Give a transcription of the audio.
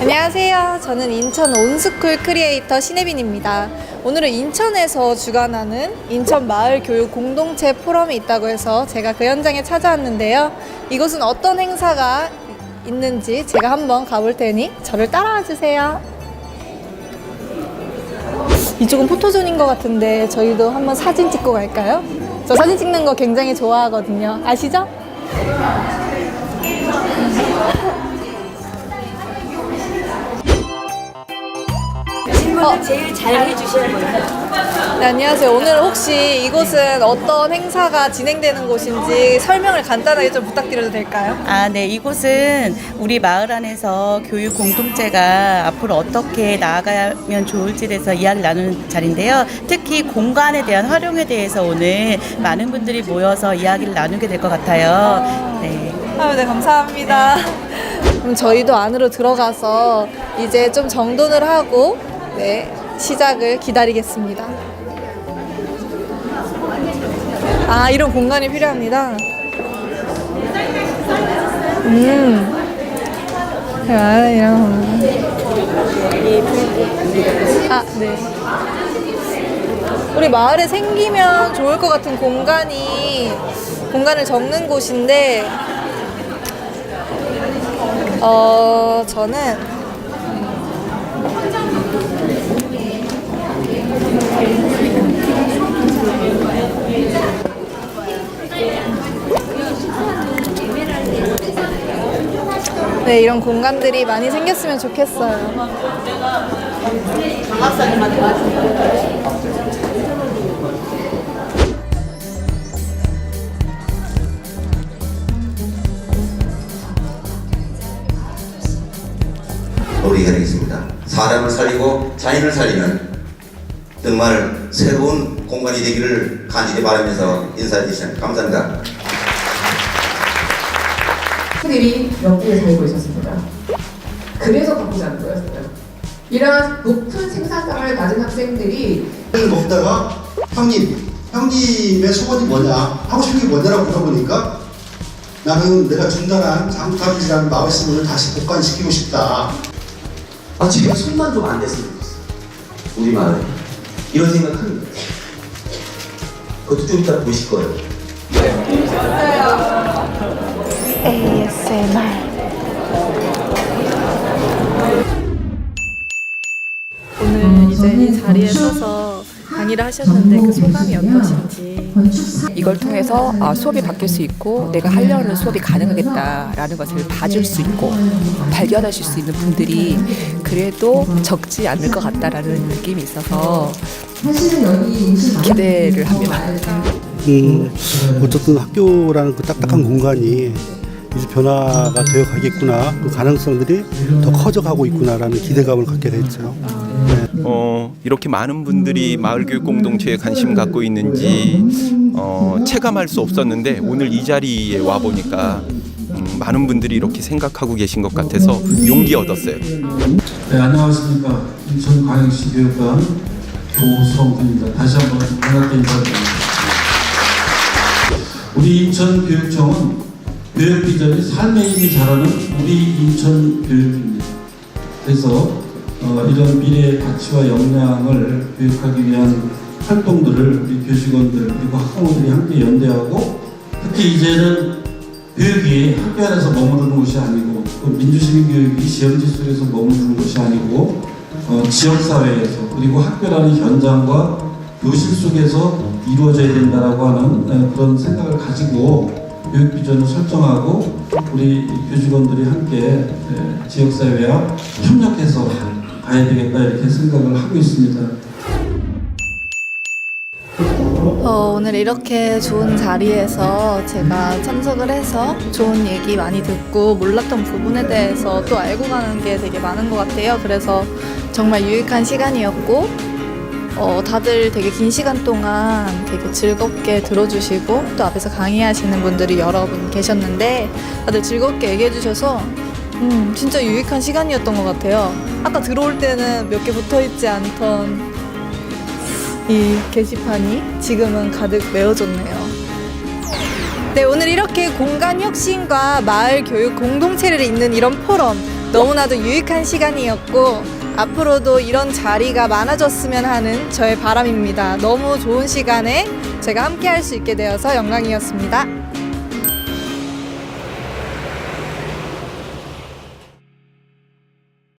안녕하세요. 저는 인천 온스쿨 크리에이터 신혜빈입니다. 오늘은 인천에서 주관하는 인천 마을 교육 공동체 포럼이 있다고 해서 제가 그 현장에 찾아왔는데요. 이곳은 어떤 행사가 있는지 제가 한번 가볼 테니 저를 따라와 주세요. 이쪽은 포토존인 것 같은데 저희도 한번 사진 찍고 갈까요? 저 사진 찍는 거 굉장히 좋아하거든요. 아시죠? 질문을 제일 잘 해주시는 거예요. 네, 안녕하세요. 오늘 혹시 이곳은 어떤 행사가 진행되는 곳인지 설명을 간단하게 좀 부탁드려도 될까요? 아, 네. 이곳은 우리 마을 안에서 교육 공동체가 앞으로 어떻게 나아가면 좋을지에 대해서 이야기를 나누는 자리인데요. 특히 공간에 대한 활용에 대해서 오늘 많은 분들이 모여서 이야기를 나누게 될 것 같아요. 네. 아유, 네, 감사합니다. 그럼 저희도 안으로 들어가서 이제 좀 정돈을 하고, 네, 시작을 기다리겠습니다. 아, 이런 공간이 필요합니다. 음. 아, 이런. 아, 네. 우리 마을에 생기면 좋을 것 같은 공간이 공간을 적는 곳인데 어 저는 네 이런 공간들이 많이 생겼으면 좋겠어요. 놀이가 되겠습니다. 사람을 살리고 자연을 살리는 정말 새로운 공간이 되기를 간절히 바라면서 인사드리겠습니다. 감사합니다. 학생들이 여기에 살고 있었습니다. 그래서 바꾸자는 거였어요. 이러한 높은 생산성을 가진 학생들이 먹다가 형님, 형님의 소원이 뭐냐, 하고 싶은 게 뭐냐라고 물어보니까 나는 내가 중단한 장탑이라는 마을 신문을 다시 복관시키고 싶다. 아, 제가 손만 좀 안 댔으면 좋겠어. 우리 마을에. 이런 생각 합니다. 그것도 좀 이따 보실 거예요. ASMR 오늘 이제 이 자리에 서서 강의를 하셨는데 그 소감이 어떠신지 이걸 통해서 아, 수업이 바뀔 수 있고 내가 하려는 수업이 가능하겠다라는 것을 봐줄 수 있고 발견하실 수 있는 분들이 그래도 적지 않을 것 같다라는 느낌이 있어서 기대를 합니다. 음, 어쨌든 학교라는 그 딱딱한 공간이 이제 변화가 되어 가겠구나, 그 가능성들이 더 커져가고 있구나라는 기대감을 갖게 됐죠. 어, 이렇게 많은 분들이 마을교육 공동체에 관심 갖고 있는지 어, 체감할 수 없었는데 오늘 이 자리에 와 보니까 음, 많은 분들이 이렇게 생각하고 계신 것 같아서 용기 얻었어요. 네, 안녕하십니까. 인천광역시 교육감 조성근입니다. 다시 한번 반갑게 인사드립니다. 우리 인천교육청은 교육 비전이 삶의 힘이 자라는 우리 인천 교육입니다. 그래서 어, 이런 미래의 가치와 역량을 교육하기 위한 활동들을 우리 교직원들 그리고 학부모들이 함께 연대하고 특히 이제는 교육이 학교 안에서 머무르는 것이 아니고 또 민주시민 교육이 지역지 속에서 머무르는 것이 아니고 어, 지역사회에서 그리고 학교라는 현장과 교실 속에서 이루어져야 된다라고 하는 어, 그런 생각을 가지고 교육 비전을 설정하고 우리 교직원들이 함께 에, 지역사회와 협력해서 가야 되겠다 이렇게 생각을 하고 있습니다. 어, 오늘 이렇게 좋은 자리에서 제가 참석을 해서 좋은 얘기 많이 듣고 몰랐던 부분에 대해서 또 알고 가는 게 되게 많은 것 같아요. 그래서 정말 유익한 시간이었고, 어, 다들 되게 긴 시간 동안 되게 즐겁게 들어주시고, 또 앞에서 강의하시는 분들이 여러 분 계셨는데, 다들 즐겁게 얘기해 주셔서, 음, 진짜 유익한 시간이었던 것 같아요. 아까 들어올 때는 몇 개 붙어 있지 않던 이 게시판이 지금은 가득 메워졌네요. 네, 오늘 이렇게 공간 혁신과 마을 교육 공동체를 잇는 이런 포럼 너무나도 유익한 시간이었고 앞으로도 이런 자리가 많아졌으면 하는 저의 바람입니다. 너무 좋은 시간에 제가 함께 할 수 있게 되어서 영광이었습니다.